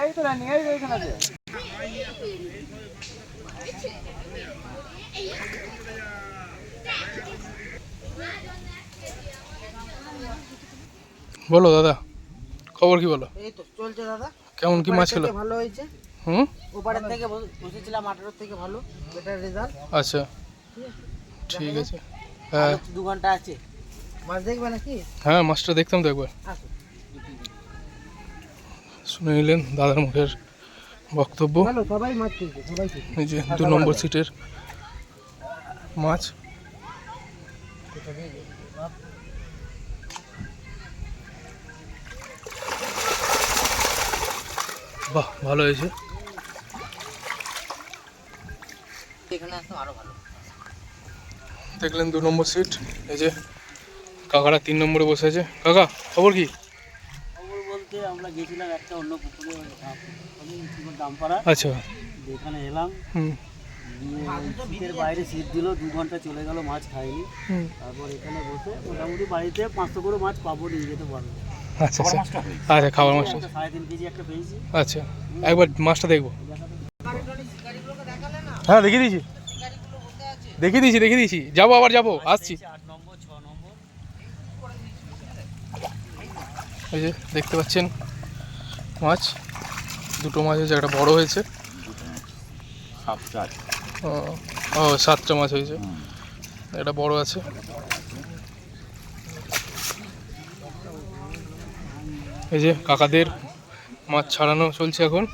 এই তো রানি এই এখানে আছে বলো দাদা খবর কি বলো? এই তো চলছে দাদা। কেমন কি মাছ খেলো? ভালো হয়েছে। হুম? ওপারের থেকে বসেছিলাম আঠারো থেকে ভালো বেটার রেজাল্ট আচ্ছা। ঠিক আছে। হ্যাঁ। দু ঘণ্টা আছে। মাছ দেখবে নাকি? হ্যাঁ মাছটা দেখতাম তো একবার। শুনে নিলেন দাদার মুখের বক্তব্য। এই যে দু নম্বর সিটের মাছ। বাহ ভালো হয়েছে। এখানে আরও ভালো। দেখলেন দু নম্বর সিট এই যে কাকারা তিন নম্বরে বসে আছে। কাকা খবর কি? খবর বলতে আমরা গেছিলাম একটা অন্য পুকুরে দামপাড়া। আচ্ছা। এখানে এলাম। শীতের বাইরে শীত দিল দু ঘণ্টা চলে গেল মাছ খাইনি। তারপর এখানে বসে মোটামুটি বাড়িতে পাঁচশো করে মাছ পাবো নিয়ে যেতে পারব। আচ্ছা আচ্ছা। আচ্ছা খাবার মাছটা সাড়ে তিন কেজি একটা পেয়েছি। আচ্ছা। একবার মাছটা দেখব। হ্যাঁ দেখিয়ে দিয়েছি। দেখিয়ে দিয়েছি দেখিয়ে দিয়েছি। যাব আবার যাব, আসছি। এই যে দেখতে পাচ্ছেন মাছ, দুটো মাছ হয়েছে, একটা বড় হয়েছে। ও সাতটা মাছ হয়েছে। একটা বড় আছে। এই যে কাকাদের মাছ ছাড়ানো চলছে এখন।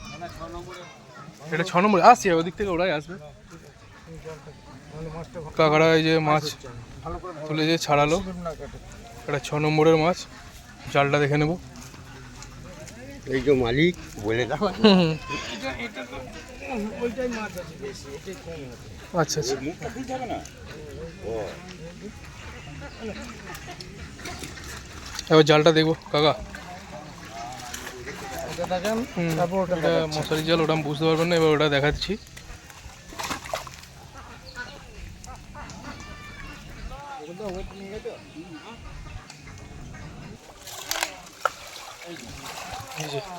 এটা ছ নম্বর, আসছে, ওদিক থেকে ওরাই আসবে। কাকারা এই যে মাছ তুলে যে ছাড়ালো এটা ছ নম্বরের মাছ। জালটা দেখে নেব। এই যে মালিক বলে দাও। আচ্ছা আচ্ছা। এবার জালটা দেখব কাকা। মশারি জাল ওটা আমি বুঝতে পারবেন না এবার ওটা দেখাচ্ছি।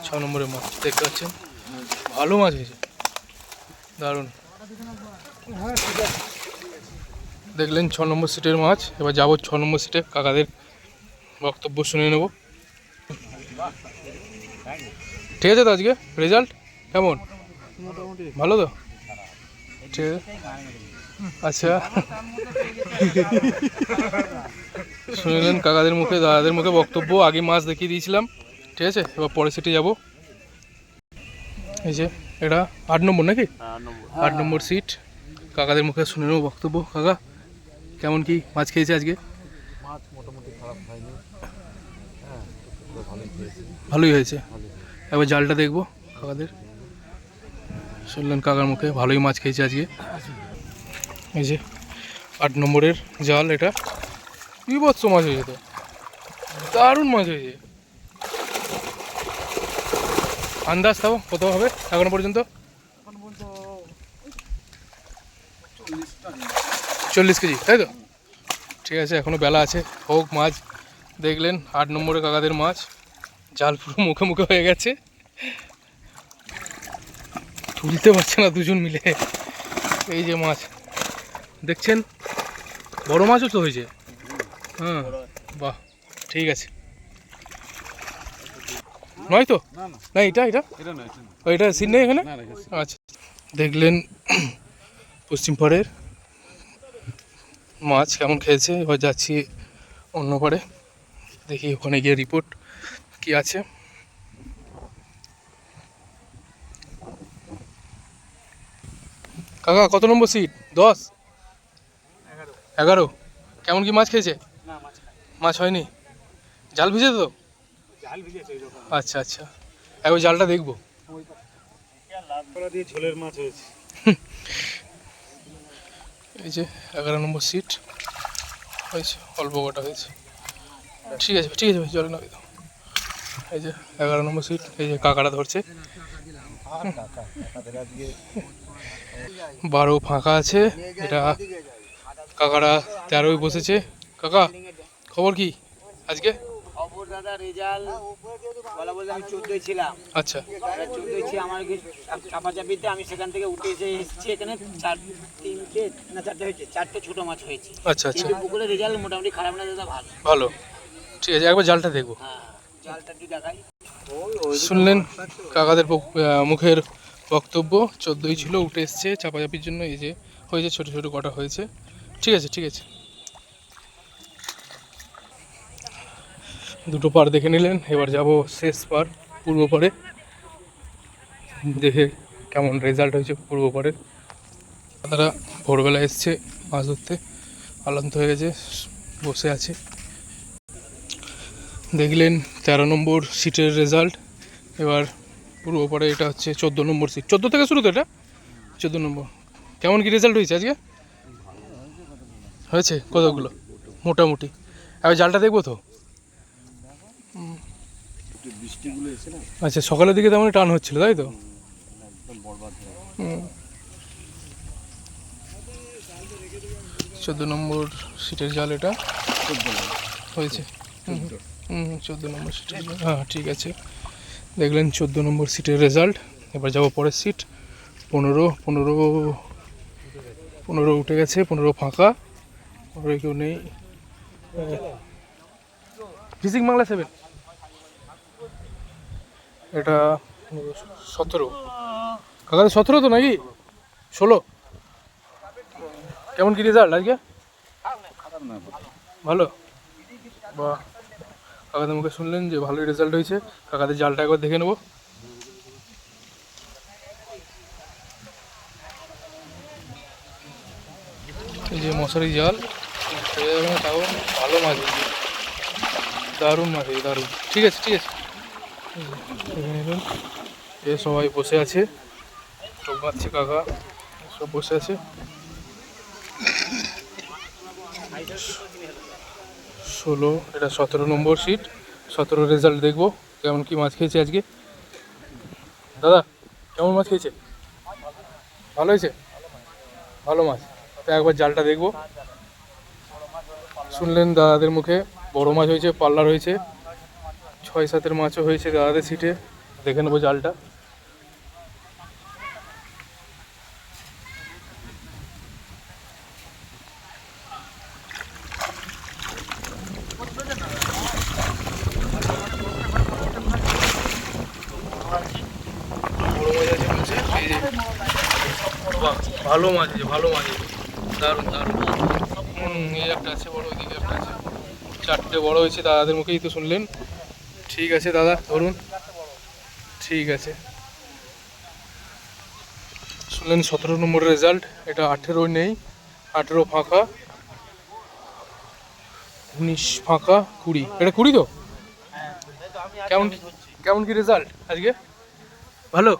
ছ নম্বরের মাছ, দেখতে পাচ্ছেন? ভালো মাছ হয়েছে দারুণ। দেখলেন ছ নম্বর সিটের মাছ, এবার যাব ছ নম্বর সিটে, কাকাদের বক্তব্য শুনে নেব। ঠিক আছে তো আজকে? রেজাল্ট? কেমন? ভালো তো? ঠিক আছে। আচ্ছা। শুনলেন কাকাদের মুখে, দাদাদের মুখে বক্তব্য, আগে মাছ দেখিয়ে দিয়েছিলাম। ঠিক আছে? এবার পরে সিটে যাব। এই যে, এটা আট নম্বর নাকি? আট নম্বর সিট। কাকাদের মুখে শুনে নেব বক্তব্য। কাকা, কেমন কি মাছ খেয়েছে আজকে? ভালোই হয়েছে। একবার জালটা দেখব কাকাদের। শুনলেন কাকার মুখে, ভালোই মাছ খেয়েছে আজকে। এই যে আট নম্বরের জাল এটা। বিভৎস মাছ হয়েছে তো। দারুণ মাছ হয়েছে। আন্দাজ তাও কত হবে এখনও পর্যন্ত? চল্লিশ কেজি, তাই তো? ঠিক আছে, এখনও বেলা আছে। হোক মাছ, দেখলেন আট নম্বরে কাকাদের মাছ। জাল পুরো মুখে মুখে হয়ে গেছে। তুলতে পারছে না দুজন মিলে। এই যে মাছ। দেখছেন? বড় মাছও তো হয়েছে। হ্যাঁ বাহ ঠিক আছে। নয় তো? না এটা এটা? ও, এটা সিন নেই এখানে? আচ্ছা। দেখলেন পশ্চিম পাড়ের মাছ কেমন খেয়েছে এবার যাচ্ছি অন্য পাড়ে। দেখি ওখানে গিয়ে রিপোর্ট কি আছে। কাকা কত নম্বর সিট দশ? এগারো। কেমন কি মাছ খেয়েছে? মাছ হয়নি? জাল ভিজে তো? আচ্ছা আচ্ছা। একবার জালটা দেখব। ঝোলের মাছ হয়েছে এই যে এগারো নম্বর সিট হয়েছে অল্প কটা হয়েছে। ঠিক আছে ঠিক আছে ভাই জলে নামিয়ে দাও। এই যে এগারো নম্বর সিট এই যে কাকাটা ধরছে। বারো ফাঁকা আছে এটা কাকারা তেরোই বসেছে। কাকা খবর কি আজকে? দাদা রেজাল্ট বলা বলতে আমি চোদ্দই ছিলাম। আচ্ছা। চোদ্দই ছিল আমার চাপাচাপিতে আমি সেখান থেকে উঠে এসে এসেছি এখানে চার তিনটে না চারটে হয়েছে চারটে ছোট মাছ হয়েছে। আচ্ছা আচ্ছা। রেজাল্ট মোটামুটি খারাপ না দাদা ভালো। ভালো। ঠিক আছে একবার জালটা দেখব। হ্যাঁ জালটা একটু দেখাই। শুনলেন কাকাদের মুখের বক্তব্য চোদ্দোই ছিল উঠে এসছে চাপাচাপির জন্য এই যে হয়েছে ছোট ছোট কটা হয়েছে। ঠিক আছে ঠিক আছে। দুটো পার দেখে নিলেন, এবার যাব শেষ পার, পূর্ব পারে। দেখে কেমন রেজাল্ট হয়েছে পূর্ব পারের তারা ভোরবেলা এসছে মাছ ধরতে আলান্ত হয়ে গেছে, বসে আছে। দেখলেন তেরো নম্বর সিটের রেজাল্ট এবার পূর্ব পারে এটা হচ্ছে চোদ্দ নম্বর সিট চোদ্দ থেকে শুরু তো এটা? চোদ্দ নম্বর। কেমন কি রেজাল্ট হয়েছে আজকে? হয়েছে কতগুলো? মোটামুটি। এবার জালটা দেখব তো? আচ্ছা সকালের দিকে তেমন টান হচ্ছিল, তাই তো। চোদ্দ নম্বর সিটের জাল এটা। হয়েছে। হুম চোদ্দ নম্বর সিটের হ্যাঁ ঠিক আছে। দেখলেন চোদ্দ নম্বর সিটের রেজাল্ট এবার যাব পরের সিট পনেরো পনেরো পনেরো উঠে গেছে, পনেরো ফাঁকা। পনেরো কেউ নেই বাংলা এটা সতেরো। কাকাদের সতেরো তো নাকি? ষোলো। কেমন কি রেজাল্ট আজকে? ভালো। বাহ। কাকাদের মুখে শুনলেন যে ভালোই রেজাল্ট হয়েছে। কাকাদের জালটা একবার দেখে নেব। এই যে মশারি জাল। তাও ভালো মাছ দারুণ মাছ দারুণ। ঠিক আছে ঠিক আছে। এ সবাই বসে আছে। চোখ মারছে কাকা, সব বসে আছে। ষোলো, এটা সতেরো নম্বর সিট সতেরো রেজাল্ট দেখব, কেমন কি মাছ খেয়েছে আজকে। দাদা, কেমন মাছ খেয়েছে? ভালো হয়েছে? ভালো মাছ। তো একবার জালটা দেখব। শুনলেন দাদাদের মুখে, বড় মাছ হয়েছে পাল্লার হয়েছে ছয় সাতের মাছও হয়েছে দাদাদের সিটে। দেখে নেব জালটা। ভালো মাছ ভালো মাছ দারুণ দারুণ। হুম এই একটা আছে, বড় ওইদিকে একটা আছে। চারটে বড় হয়েছে, দাদাদের মুখেই তো শুনলেন। ঠিক আছে দাদা, ধরুন। ঠিক আছে। শুনলেন সতেরো নম্বরের রেজাল্ট এটা আঠেরো নেই, আঠেরো ফাঁকা, উনিশ ফাঁকা, কুড়ি। এটা কুড়ি তো? কেমন কেমন কি রেজাল্ট আজকে? ভালো?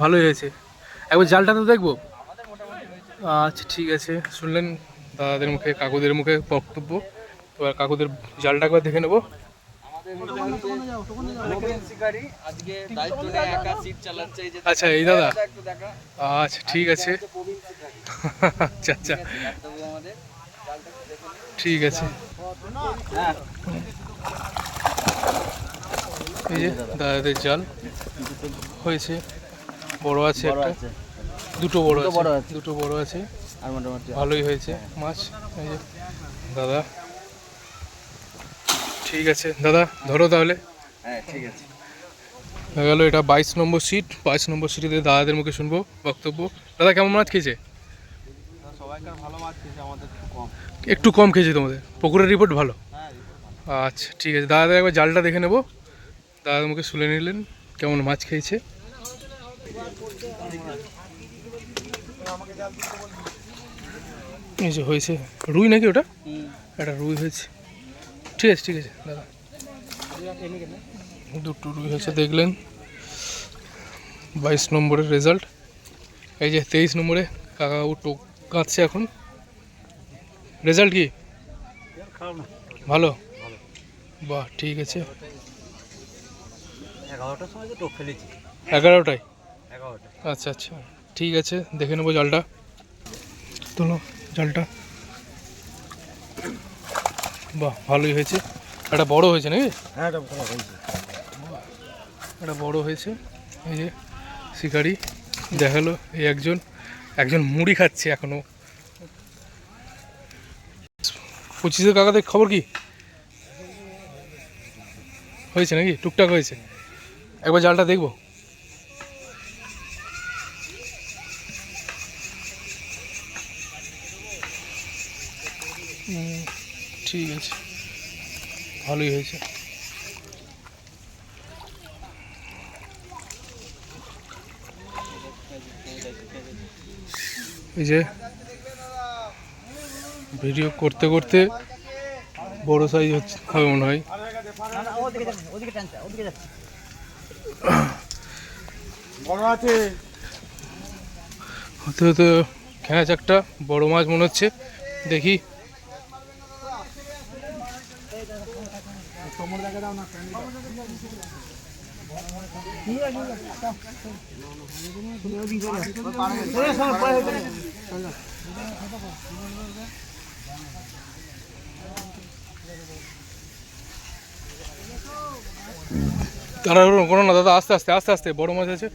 ভালোই হয়েছে। একবার জালটা তো দেখব? আচ্ছা ঠিক আছে। শুনলেন দাদাদের মুখে, কাকুদের মুখে বক্তব্য। এবার কাকুদের জালটা একবার দেখে নেব। আচ্ছা এই দাদা। আচ্ছা ঠিক আছে। আচ্ছা আচ্ছা। ঠিক আছে। এই যে দাদাদের জাল হয়েছে। বড় আছে একটা। দুটো বড় আছে। বড় আছে। দুটো বড় আছে। আর মোটামুটি ভালোই হয়েছে মাছ। এই যে দাদা। ঠিক আছে দাদা ধরো তাহলে। হ্যাঁ ঠিক আছে। হয়ে গেল এটা বাইশ নম্বর সিট। বাইশ নম্বর সিটে দাদাদের মুখে শুনব বক্তব্য। দাদা কেমন মাছ খেয়েছে? সবাইকার ভালো মাছ খেয়েছে আমাদের একটু কম। একটু কম খেয়েছে তোমাদের? পুকুরের রিপোর্ট ভালো? আচ্ছা ঠিক আছে। দাদাদের একবার জালটা দেখে নেব। দাদার মুখে শুনে নিলেন কেমন মাছ খেয়েছে। এই যে হয়েছে রুই নাকি ওটা? একটা রুই হয়েছে। ঠিক আছে ঠিক আছে দাদা। দুটো রুই হয়েছে দেখলেন। বাইশ নম্বরের রেজাল্ট এই যে তেইশ নম্বরে কাকা টোক কাঁদছে এখন। রেজাল্ট কি? ভালো? বাহ ঠিক আছে। এগারোটার সময় তো টোপ ফেলেছি। এগারোটায়? এগারোটা আচ্ছা আচ্ছা। ঠিক আছে দেখে নেব জালটা। তোলো জালটা। বাহ ভালোই হয়েছে। এটা বড় হয়েছে নাকি? হ্যাঁ এটা বড় হয়েছে। এটা বড় হয়েছে। এই যে শিকারি দেখাল এই একজন। একজন মুড়ি খাচ্ছে এখনও। পঁচিশে কাকাদের খবর কি? হয়েছে নাকি? টুকটাক হয়েছে। একবার জালটা দেখব। ঠিক আছে। ভালোই হয়েছে। এই যে, ভিডিও করতে করতে বড় সাইজ হচ্ছে, হবে মনে হয়। হতে হতে খেঁচ একটা বড় মাছ মনে হচ্ছে। দেখি তারা কোনো না দাদা আস্তে আস্তে আস্তে আস্তে বড় মাছ আছে।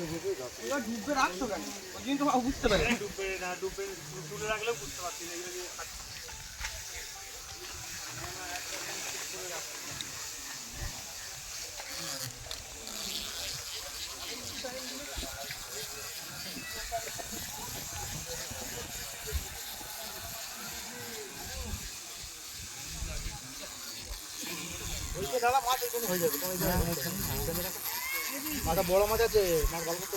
ডুববে রাখছো কেন? ওই জন্য তো বুঝতে ডুববে না ডুববে তুলে রাখলেও বুঝতে পারছি না দাদা মাছ এখানে হয়ে যাবে। মাটা বড় মাছ আছে মাছ ভালো করতে